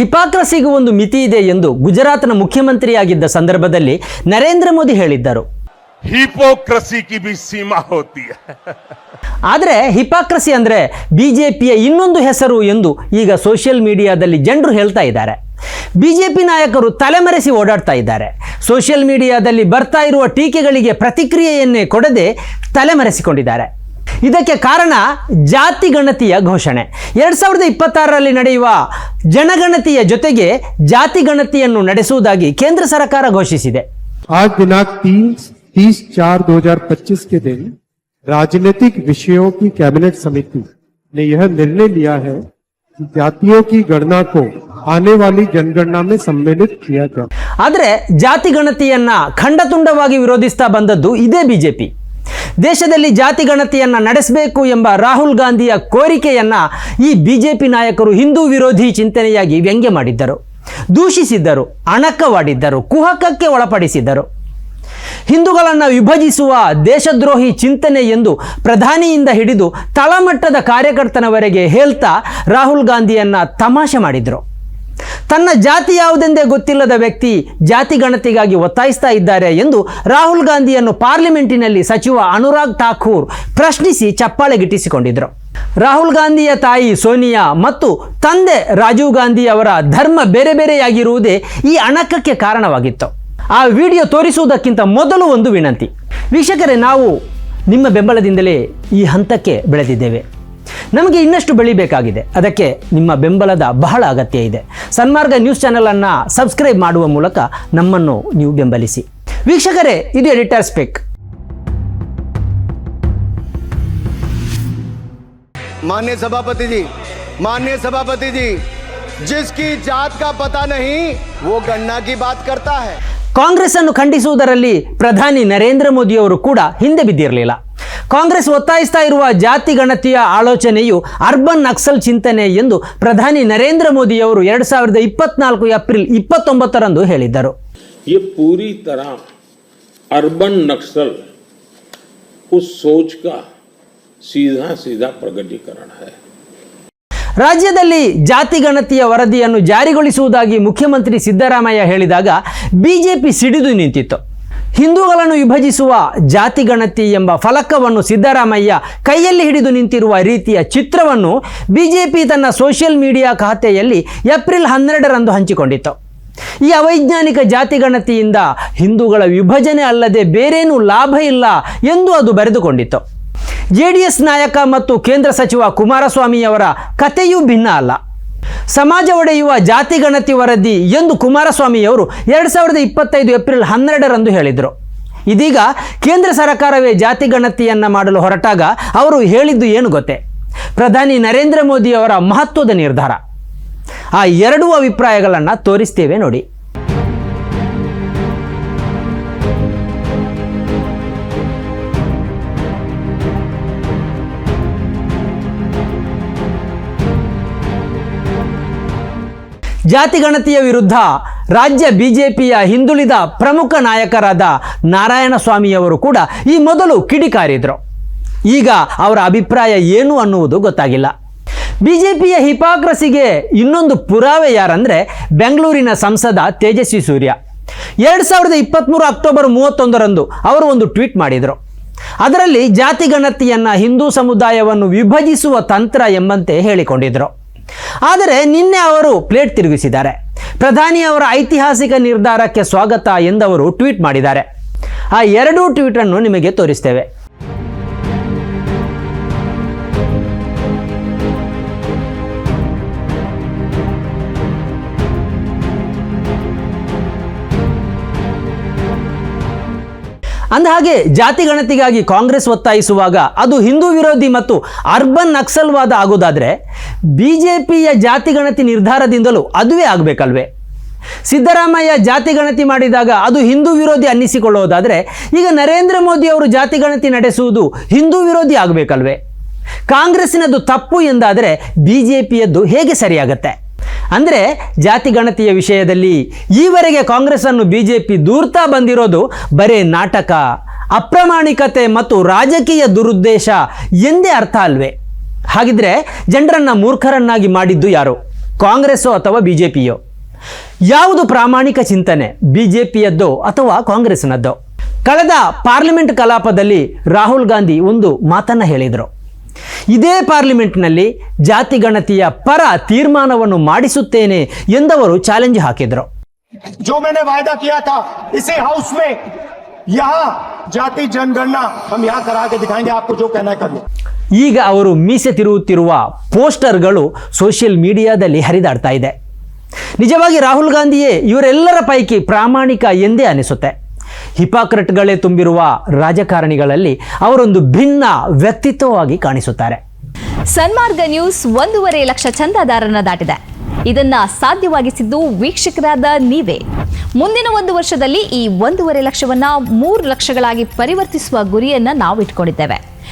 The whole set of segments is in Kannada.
ಹಿಪಾಕ್ರಸಿಗೂ ಒಂದು ಮಿತಿ ಇದೆ ಎಂದು ಗುಜರಾತ್ನ ಮುಖ್ಯಮಂತ್ರಿಯಾಗಿದ್ದ ಸಂದರ್ಭದಲ್ಲಿ ನರೇಂದ್ರ ಮೋದಿ ಹೇಳಿದ್ದರು. ಹಿಪೋಕ್ರಸಿ ಸೀಮಾ ಹೋತಿ ಆದರೆ ಹಿಪಾಕ್ರಸಿ ಅಂದರೆ ಬಿಜೆಪಿಯ ಇನ್ನೊಂದು ಹೆಸರು ಎಂದು ಈಗ ಸೋಷಿಯಲ್ ಮೀಡಿಯಾದಲ್ಲಿ ಜನರು ಹೇಳ್ತಾ ಇದ್ದಾರೆ. ಬಿಜೆಪಿ ನಾಯಕರು ತಲೆಮರೆಸಿ ಓಡಾಡ್ತಾ ಇದ್ದಾರೆ. ಸೋಷಿಯಲ್ ಮೀಡಿಯಾದಲ್ಲಿ ಬರ್ತಾ ಇರುವ ಟೀಕೆಗಳಿಗೆ ಪ್ರತಿಕ್ರಿಯೆಯನ್ನೇ ಕೊಡದೆ ತಲೆಮರೆಸಿಕೊಂಡಿದ್ದಾರೆ. ಇದಕ್ಕೆ ಕಾರಣ ಜಾತಿ ಗಣತಿಯ ಘೋಷಣೆ ಎರಡು ಸಾವಿರದ ಇಪ್ಪತ್ತಾರರಲ್ಲಿ ನಡೆಯುವ ಜನಗಣತಿಯ ಜೊತೆಗೆ ಜಾತಿ ಗಣತಿಯನ್ನು ನಡೆಸುವುದಾಗಿ ಕೇಂದ್ರ ಸರ್ಕಾರ ಘೋಷಿಸಿದೆ आज दिनांक तीन तीस चार दो हजार पच्चीस के दिन राजनीतिक विषयों की कैबिनेट समिति ने यह निर्णय लिया है कि जातियों की गणना को आने वाली जनगणना में सम्मिलित किया जाए ಆದರೆ ಜಾತಿ ಗಣತಿಯನ್ನ ಖಂಡತುಂಡವಾಗಿ ವಿರೋಧಿಸ್ತಾ ಬಂದದ್ದು ಇದೇ ಬಿಜೆಪಿ ದೇಶದಲ್ಲಿ ಜಾತಿ ಗಣತಿಯನ್ನು ನಡೆಸಬೇಕು ಎಂಬ ರಾಹುಲ್ ಗಾಂಧಿಯ ಕೋರಿಕೆಯನ್ನು ಈ ಬಿಜೆಪಿ ನಾಯಕರು ಹಿಂದೂ ವಿರೋಧಿ ಚಿಂತನೆಯಾಗಿ ವ್ಯಂಗ್ಯ ಮಾಡಿದ್ದರು. ದೂಷಿಸಿದ್ದರು, ಅಣಕವಾಡಿದ್ದರು, ಕುಹಕಕ್ಕೆ ಒಳಪಡಿಸಿದ್ದರು. ಹಿಂದೂಗಳನ್ನು ವಿಭಜಿಸುವ ದೇಶದ್ರೋಹಿ ಚಿಂತನೆ ಎಂದು ಪ್ರಧಾನಿಯಿಂದ ಹಿಡಿದು ತಳಮಟ್ಟದ ಕಾರ್ಯಕರ್ತನವರೆಗೆ ಹೇಳ್ತಾ ರಾಹುಲ್ ಗಾಂಧಿಯನ್ನು ತಮಾಷೆ ಮಾಡಿದರು. ತನ್ನ ಜಾತಿ ಯಾವುದೆಂದೇ ಗೊತ್ತಿಲ್ಲದ ವ್ಯಕ್ತಿ ಜಾತಿ ಗಣತಿಗಾಗಿ ಒತ್ತಾಯಿಸ್ತಾ ಇದ್ದಾರೆ ಎಂದು ರಾಹುಲ್ ಗಾಂಧಿಯನ್ನು ಪಾರ್ಲಿಮೆಂಟಿನಲ್ಲಿ ಸಚಿವ ಅನುರಾಗ್ ಠಾಕೂರ್ ಪ್ರಶ್ನಿಸಿ ಚಪ್ಪಾಳೆ ಗಿಟ್ಟಿಸಿಕೊಂಡಿದ್ದರು ರಾಹುಲ್ ಗಾಂಧಿಯ ತಾಯಿ ಸೋನಿಯಾ ಮತ್ತು ತಂದೆ ರಾಜೀವ್ ಗಾಂಧಿ ಅವರ ಧರ್ಮ ಬೇರೆ ಬೇರೆಯಾಗಿರುವುದೇ ಈ ಅಣಕಕ್ಕೆ ಕಾರಣವಾಗಿತ್ತು. ಆ ವಿಡಿಯೋ ತೋರಿಸುವುದಕ್ಕಿಂತ ಮೊದಲು ಒಂದು ವಿನಂತಿ. ವೀಕ್ಷಕರೇ, ನಾವು ನಿಮ್ಮ ಬೆಂಬಲದಿಂದಲೇ ಈ ಹಂತಕ್ಕೆ ಬೆಳೆದಿದ್ದೇವೆ. ನಮಗೆ ಇನ್ನಷ್ಟು ಬೆಳಿಬೇಕಾಗಿದೆ ಅದಕ್ಕೆ ನಿಮ್ಮ ಬೆಂಬಲದ ಬಹಳ ಅಗತ್ಯ ಇದೆ ಸನ್ಮಾರ್ಗ ನ್ಯೂಸ್ ಚಾನೆಲನ್ನು ಸಬ್ಸ್ಕ್ರೈಬ್ ಮಾಡುವ ಮೂಲಕ ನಮ್ಮನ್ನು ನೀವು ಬೆಂಬಲಿಸಿ ವೀಕ್ಷಕರೇ ಇದು ಎಡಿಟರ್ ಸ್ಪೆಕ್ माननीय सभापति जी माननीय सभापति जी जिसकी जात का पता नहीं वो गणना की बात करता है ಕಾಂಗ್ರೆಸ್ ಅನ್ನು ಖಂಡಿಸುವುದರಲ್ಲಿ ಪ್ರಧಾನಿ ನರೇಂದ್ರ ಮೋದಿಯವರು ಕೂಡ ಹಿಂದೆ ಬಿದ್ದಿರಲಿಲ್ಲ ಕಾಂಗ್ರೆಸ್ ಒತ್ತಾಯಿಸ್ತಾ ಇರುವ ಜಾತಿ ಗಣತಿಯ ಆಲೋಚನೆಯು ಅರ್ಬನ್ ನಕ್ಸಲ್ ಚಿಂತನೆ ಎಂದು ಪ್ರಧಾನಿ ನರೇಂದ್ರ ಮೋದಿಯವರು ಎರಡು ಸಾವಿರದ ಇಪ್ಪತ್ನಾಲ್ಕು ಏಪ್ರಿಲ್ ಇಪ್ಪತ್ತೊಂಬತ್ತರಂದು ಹೇಳಿದ್ದರು ये पूरी तरह अर्बन नक्सल उस सोच का सीधा सीधा प्रगटीकरण है ರಾಜ್ಯದಲ್ಲಿ ಜಾತಿ ಗಣತಿಯ ವರದಿಯನ್ನು ಜಾರಿಗೊಳಿಸುವುದಾಗಿ ಮುಖ್ಯಮಂತ್ರಿ ಸಿದ್ದರಾಮಯ್ಯ ಹೇಳಿದಾಗ ಬಿಜೆಪಿ ಸಿಡಿದು ನಿಂತಿತ್ತು ಹಿಂದೂಗಳನ್ನು ವಿಭಜಿಸುವ ಜಾತಿಗಣತಿ ಎಂಬ ಫಲಕವನ್ನು ಸಿದ್ದರಾಮಯ್ಯ ಕೈಯಲ್ಲಿ ಹಿಡಿದು ನಿಂತಿರುವ ರೀತಿಯ ಚಿತ್ರವನ್ನು ಬಿಜೆಪಿ ತನ್ನ ಸೋಷಿಯಲ್ ಮೀಡಿಯಾ ಖಾತೆಯಲ್ಲಿ ಏಪ್ರಿಲ್ ಹನ್ನೆರಡರಂದು ಹಂಚಿಕೊಂಡಿತ್ತು. ಈ ಅವೈಜ್ಞಾನಿಕ ಜಾತಿಗಣತಿಯಿಂದ ಹಿಂದೂಗಳ ವಿಭಜನೆ ಅಲ್ಲದೆ ಬೇರೇನೂ ಲಾಭ ಇಲ್ಲ ಎಂದು ಅದು ಬರೆದುಕೊಂಡಿತ್ತು. ಜೆ ಡಿ ಎಸ್ ನಾಯಕ ಮತ್ತು ಕೇಂದ್ರ ಸಚಿವ ಕುಮಾರಸ್ವಾಮಿಯವರ ಕಥೆಯೂ ಭಿನ್ನ ಅಲ್ಲ. ಸಮಾಜ ಒಡೆಯುವ ಜಾತಿ ಗಣತಿ ವರದಿ ಎಂದು ಕುಮಾರಸ್ವಾಮಿಯವರು ಎರಡು ಸಾವಿರದ ಇಪ್ಪತ್ತೈದು ಏಪ್ರಿಲ್ ಹನ್ನೆರಡರಂದು ಹೇಳಿದರು. ಇದೀಗ ಕೇಂದ್ರ ಸರ್ಕಾರವೇ ಜಾತಿ ಗಣತಿಯನ್ನು ಮಾಡಲು ಹೊರಟಾಗ ಅವರು ಹೇಳಿದ್ದು ಏನು ಗೊತ್ತೇ? ಪ್ರಧಾನಿ ನರೇಂದ್ರ ಮೋದಿಯವರ ಮಹತ್ವದ ನಿರ್ಧಾರ. ಆ ಎರಡೂ ಅಭಿಪ್ರಾಯಗಳನ್ನು ತೋರಿಸ್ತೇವೆ ನೋಡಿ. ಜಾತಿ ಗಣತಿಯ ವಿರುದ್ಧ ರಾಜ್ಯ ಬಿಜೆಪಿಯ ಹಿಂದುಳಿದ ಪ್ರಮುಖ ನಾಯಕರಾದ ನಾರಾಯಣಸ್ವಾಮಿಯವರು ಕೂಡ ಈ ಮೊದಲು ಕಿಡಿಕಾರಿದ್ರು. ಈಗ ಅವರ ಅಭಿಪ್ರಾಯ ಏನು ಅನ್ನುವುದು ಗೊತ್ತಾಗಿಲ್ಲ. ಬಿಜೆಪಿಯ ಹಿಪಾಕ್ರಸಿಗೆ ಇನ್ನೊಂದು ಪುರಾವೆ ಯಾರಂದರೆ ಬೆಂಗಳೂರಿನ ಸಂಸದ ತೇಜಸ್ವಿ ಸೂರ್ಯ. ಎರಡು ಸಾವಿರದ ಇಪ್ಪತ್ತ್ಮೂರು ಅಕ್ಟೋಬರ್ ಮೂವತ್ತೊಂದರಂದು ಅವರು ಒಂದು ಟ್ವೀಟ್ ಮಾಡಿದರು. ಅದರಲ್ಲಿ ಜಾತಿ ಗಣತಿಯನ್ನು ಹಿಂದೂ ಸಮುದಾಯವನ್ನು ವಿಭಜಿಸುವ ತಂತ್ರ ಎಂಬಂತೆ ಹೇಳಿಕೊಂಡಿದ್ದರು ಆದರೆ ನಿನ್ನೆ ಅವರು ಪ್ಲೇಟ್ ತಿರುಗಿಸಿದ್ದಾರೆ. ಪ್ರಧಾನಿ ಅವರ ಐತಿಹಾಸಿಕ ನಿರ್ಧಾರಕ್ಕೆ ಸ್ವಾಗತ ಎಂದವರು ಟ್ವೀಟ್ ಮಾಡಿದ್ದಾರೆ. ಆ ಎರಡೂ ಟ್ವೀಟನ್ನು ನಿಮಗೆ ತೋರಿಸ್ತೇವೆ. ಅಂದಹಾಗೆ ಜಾತಿ ಗಣತಿಗಾಗಿ ಕಾಂಗ್ರೆಸ್ ಒತ್ತಾಯಿಸುವಾಗ ಅದು ಹಿಂದೂ ವಿರೋಧಿ ಮತ್ತು ಅರ್ಬನ್ ನಕ್ಸಲ್ವಾದ ಆಗೋದಾದರೆ ಬಿ ಜೆ ಪಿಯ ಜಾತಿ ಗಣತಿ ನಿರ್ಧಾರದಿಂದಲೂ ಅದುವೇ ಆಗಬೇಕಲ್ವೇ? ಸಿದ್ದರಾಮಯ್ಯ ಜಾತಿ ಗಣತಿ ಮಾಡಿದಾಗ ಅದು ಹಿಂದೂ ವಿರೋಧಿ ಅನ್ನಿಸಿಕೊಳ್ಳೋದಾದರೆ ಈಗ ನರೇಂದ್ರ ಮೋದಿ ಅವರು ಜಾತಿ ಗಣತಿ ನಡೆಸುವುದು ಹಿಂದೂ ವಿರೋಧಿ ಆಗಬೇಕಲ್ವೇ? ಕಾಂಗ್ರೆಸ್ಸಿನದು ತಪ್ಪು ಎಂದಾದರೆ ಬಿ ಜೆ ಪಿಯದ್ದು ಹೇಗೆ ಸರಿಯಾಗತ್ತೆ? ಅಂದರೆ ಜಾತಿ ಗಣತಿಯ ವಿಷಯದಲ್ಲಿ ಈವರೆಗೆ ಕಾಂಗ್ರೆಸ್ಸನ್ನು ಬಿ ಜೆ ಪಿ ದೂರ್ತಾ ಬಂದಿರೋದು ಬರೇ ನಾಟಕ, ಅಪ್ರಾಮಾಣಿಕತೆ ಮತ್ತು ರಾಜಕೀಯ ದುರುದ್ದೇಶ ಎಂದೇ ಅರ್ಥ ಅಲ್ವೇ? ಹಾಗಿದ್ರೆ ಜನರನ್ನು ಮೂರ್ಖರನ್ನಾಗಿ ಮಾಡಿದ್ದು ಯಾರು? ಕಾಂಗ್ರೆಸ್ಸೋ ಅಥವಾ ಬಿ ಜೆ ಪಿಯೋ ಯಾವುದು ಪ್ರಾಮಾಣಿಕ ಚಿಂತನೆ ಬಿ ಜೆ ಪಿಯದ್ದೋ ಅಥವಾ ಕಾಂಗ್ರೆಸ್ನದ್ದೋ? ಕಳೆದ ಪಾರ್ಲಿಮೆಂಟ್ ಕಲಾಪದಲ್ಲಿ ರಾಹುಲ್ ಗಾಂಧಿ ಒಂದು ಮಾತನ್ನು ಹೇಳಿದರು. ಇದೇ ಪಾರ್ಲಿಮೆಂಟ್ನಲ್ಲಿ ಜಾತಿ ಗಣತಿಯ ಪರ ತೀರ್ಮಾನವನ್ನು ಮಾಡಿಸುತ್ತೇನೆ ಎಂದವರು ಚಾಲೆಂಜ್ ಹಾಕಿದರು जो मैंने वायदा किया था इसी हाउस में यहाँ जाति जनगणना हम यहाँ करा के दिखाएंगे आपको जो कहना है कर लो ಈಗ ಅವರು ಮೀಸೆ ತಿರುಗುತ್ತಿರುವ ಪೋಸ್ಟರ್ಗಳು ಸೋಷಿಯಲ್ ಮೀಡಿಯಾದಲ್ಲಿ ಹರಿದಾಡ್ತಾ ಇದೆ ನಿಜವಾಗಿ ರಾಹುಲ್ ಗಾಂಧಿಯೇ ಇವರೆಲ್ಲರ ಪೈಕಿ ಪ್ರಾಮಾಣಿಕ ಎಂದೇ ಅನಿಸುತ್ತೆ ಹಿಪಾಕ್ರೆಟ್ಗಳೇ ತುಂಬಿರುವ ರಾಜಕಾರಣಿಗಳಲ್ಲಿ ಅವರೊಂದು ಭಿನ್ನ ವ್ಯಕ್ತಿತ್ವವಾಗಿ ಕಾಣಿಸುತ್ತಾರೆ. ಸನ್ಮಾರ್ಗ ನ್ಯೂಸ್ ಒಂದೂವರೆ ಲಕ್ಷ ಚಂದಾದಾರನ ದಾಟಿದೆ. ಇದನ್ನ ಸಾಧ್ಯವಾಗಿಸಿದ್ದು ವೀಕ್ಷಕರಾದ ನೀವೇ. ಮುಂದಿನ ಒಂದು ವರ್ಷದಲ್ಲಿ ಈ ಒಂದೂವರೆ ಲಕ್ಷವನ್ನ ಮೂರು ಲಕ್ಷಗಳಾಗಿ ಪರಿವರ್ತಿಸುವ ಗುರಿಯನ್ನ ನಾವು ಇಟ್ಕೊಂಡಿದ್ದೇವೆ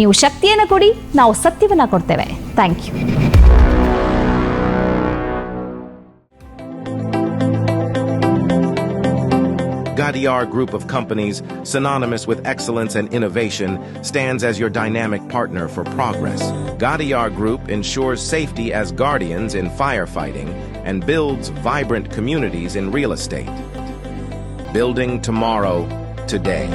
ನೀವು ಶಕ್ತಿಯನ್ನು ಕೊಡಿ ನಾವು ಸತ್ಯವನ್ನ ಕೊಡ್ತೇವೆ thank you Gadiar Group of Companies, synonymous with excellence and innovation, stands as your dynamic partner for progress. Gadiar Group ensures safety as guardians in firefighting and builds vibrant communities in real estate. Building tomorrow, today.